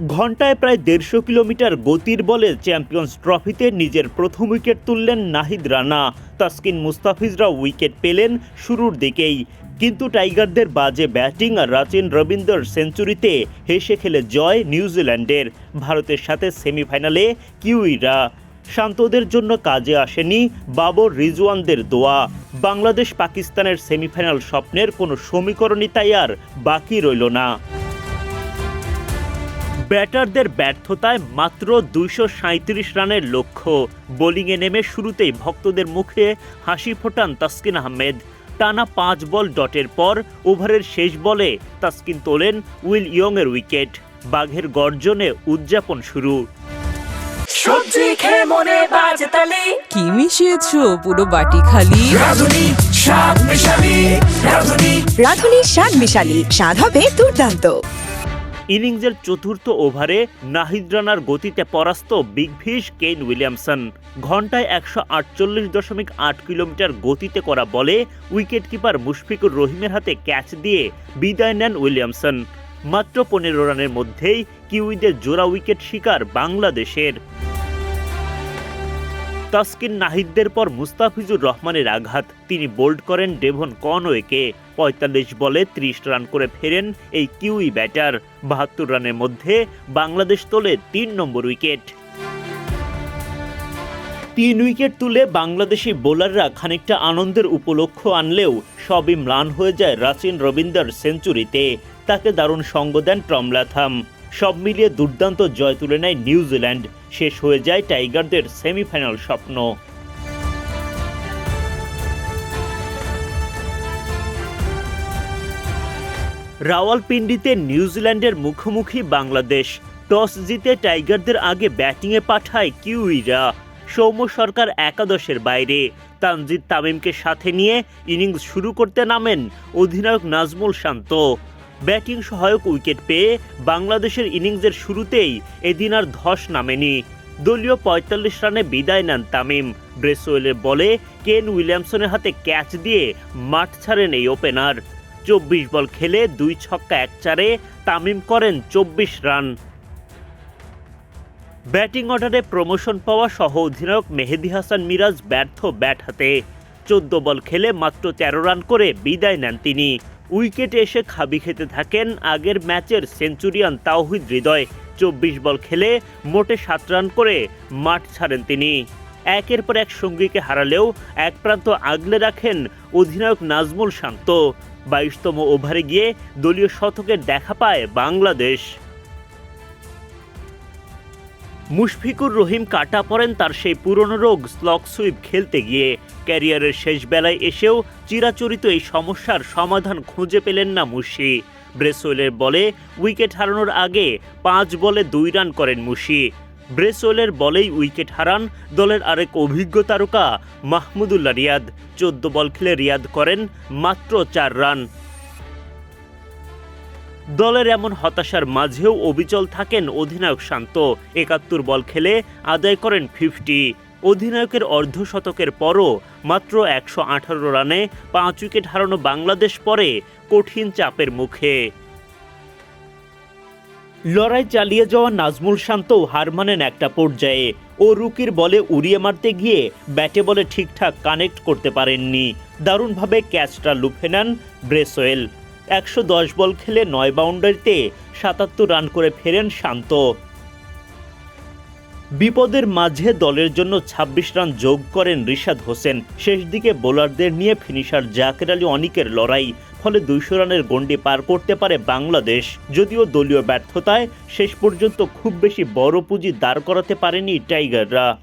ঘন্টায় প্রায় দেড়শো কিলোমিটার গতির বলে চ্যাম্পিয়ন্স ট্রফিতে নিজের প্রথম উইকেট তুললেন নাহিদ রানা। তাসকিন মুস্তাফিজরা উইকেট পেলেন শুরুর দিকেই। কিন্তু টাইগারদের বাজে ব্যাটিং আর রাচিন রবীন্দ্র সেঞ্চুরিতে হেসে খেলে জয় নিউজিল্যান্ডের। ভারতের সাথে সেমিফাইনালে কিউইরা। শান্তদের জন্য কাজে আসেনি বাবর রিজওয়ানদের দোয়া। বাংলাদেশ পাকিস্তানের সেমিফাইনাল স্বপ্নের কোনো সমীকরণই তাই আর বাকি রইল না। ব্যাটারদের ব্যর্থতায় মাত্র দুইশো সাঁত্রিশ রানের লক্ষ্য। বোলিংয়ে নেমে শুরুতেই ভক্তদের মুখে হাসি ফোটান তাসকিন আহমেদ। টানা পাঁচ বল ডটের পর ওভারের শেষ বলে তাসকিন তোলেন উইল ইয়ংয়ের উইকেট। বাঘের গর্জনে উদযাপন শুরু। সবজি খেয়ে মনে বাজে তালি। কি মিশিয়েছো পুরো বাটি খালি? রাধুনি স্বাদ মিশালি রাধুনি। রাঁধুনি স্বাদ মিশালি স্বাদ হবে দুর্দান্ত। ইনিংসের চতুর্থ ওভারে নাহিদ রানার গতিতে পরাস্ত বিগ ফিশ কেইন উইলিয়ামসন। ঘন্টায় একশো আটচল্লিশ দশমিক আট কিলোমিটার গতিতে করা বলে উইকেটকিপার মুশফিকুর রহিমের হাতে ক্যাচ দিয়ে বিদায় নেন উইলিয়ামসন। মাত্র পনেরো রানের মধ্যেই কিউইদের জোড়া উইকেট শিকার বাংলাদেশের। তাসকিন নাহিদদের পর মুস্তাফিজুর রহমানের আঘাত। তিনি বোল্ড করেন ডেভন কনওয়েকে। পঁয়তাল্লিশ বলে ত্রিশ রান করে ফেরেন এই কিউই ব্যাটার। বাহাত্তর রানের মধ্যে বাংলাদেশ তোলে তিন নম্বর উইকেট। তিন উইকেট তুলে বাংলাদেশি বোলাররা খানিকটা আনন্দের উপলক্ষ আনলেও সবই ম্লান হয়ে যায় রাচিন রবীন্দ্র সেঞ্চুরিতে। তাকে দারুণ সঙ্গ দেন টমলাথাম সব মিলিয়ে দুর্দান্ত জয় তুলে নেয় নিউজিল্যান্ড। শেষ হয়ে যায় টাইগারদের সেমিফাইনাল স্বপ্ন। রাওয়ালপিন্ডিতে নিউজিল্যান্ডের মুখোমুখি বাংলাদেশ। টস জিতে টাইগারদের আগে ব্যাটিংয়ে পাঠায় কিউইরা। সৌম্য সরকার একাদশের বাইরে। তানজিদ তামিমকে সাথে নিয়ে ইনিংস শুরু করতে নামেন অধিনায়ক নাজমুল শান্ত। ব্যাটিং সহায়ক উইকেট পেয়ে বাংলাদেশের ইনিংসের শুরুতেই এদিন আর ধস নামেনি। দলীয় পঁয়তাল্লিশ রানে বিদায় নেন তামিম। ব্রেসওয়েলের বলে কেন উইলিয়ামসনের হাতে ক্যাচ দিয়ে মাঠ ছাড়েন এই ওপেনার। চব্বিশ বল খেলে দুই ছক্কা এক চারে তামিম করেন চব্বিশ রান। ব্যাটিং অর্ডারে প্রমোশন পাওয়া সহ অধিনায়ক মেহেদি হাসান মিরাজ ব্যর্থ ব্যাট হাতে। চোদ্দ বল খেলে মাত্র তেরো রান করে বিদায় নেন তিনি। উইকেটে এসে খাবি খেতে থাকেন আগের ম্যাচের সেঞ্চুরিয়ান তাওহিদ হৃদয়। চব্বিশ বল খেলে মোটে সাত রান করে মাঠ ছাড়েন তিনি। একের পর এক সঙ্গীকে হারালেও এক প্রান্ত আগলে রাখেন অধিনায়ক নাজমুল শান্ত। বাইশতম ওভারে গিয়ে দলীয় শতকের দেখা পায় বাংলাদেশ। মুশফিকুর রহিম কাটা পড়েন তার সেই পুরনো রোগ স্লক সুইপ খেলতে গিয়ে। ক্যারিয়ারের শেষ বেলায় এসেও চিরাচরিত এই সমস্যার সমাধান খুঁজে পেলেন না মুশি। ব্রেসওয়েলের বলে উইকেট হারানোর আগে পাঁচ বলে দুই রান করেন মুশি। ব্রেসওয়েলের বলেই উইকেট হারান দলের আরেক অভিজ্ঞ তারকা মাহমুদুল্লাহ রিয়াদ। চোদ্দ বল খেলে রিয়াদ করেন মাত্র চার রান। দলের এমন হতাশার মাঝেও অবিচল থাকেন অধিনায়ক শান্ত। একাত্তর বল খেলে আদায় করেন ফিফটি। অধিনায়কের অর্ধশতকের পরও মাত্র একশো আঠারো রানে পাঁচ উইকেট হারানো বাংলাদেশ পরে কঠিন চাপের মুখে। লড়াই চালিয়ে যাওয়া নাজমুল শান্তও হার মানেন একটা পর্যায়ে। ও রুকির বলে উড়িয়ে মারতে গিয়ে ব্যাটে বলে ঠিকঠাক কানেক্ট করতে পারেননি। দারুণভাবে ক্যাচটা লুফে নেন ব্রেসওয়েল একশো দশ বল খেলে নয় বাউন্ডারিতে সাতাত্তর রান করে ফেরেন শান্ত। বিপদের মাঝে দলের জন্য ২৬ রান যোগ করেন রিশাদ হোসেন। শেষ দিকে বোলারদের নিয়ে ফিনিশার জাকের আলী অনিকের লড়াই, ফলে দুইশো রানের গণ্ডি পার করতে পারে বাংলাদেশ। যদিও দলীয় ব্যর্থতায় শেষ পর্যন্ত খুব বেশি বড় পুঁজি দাঁড় করাতে পারেনি টাইগাররা।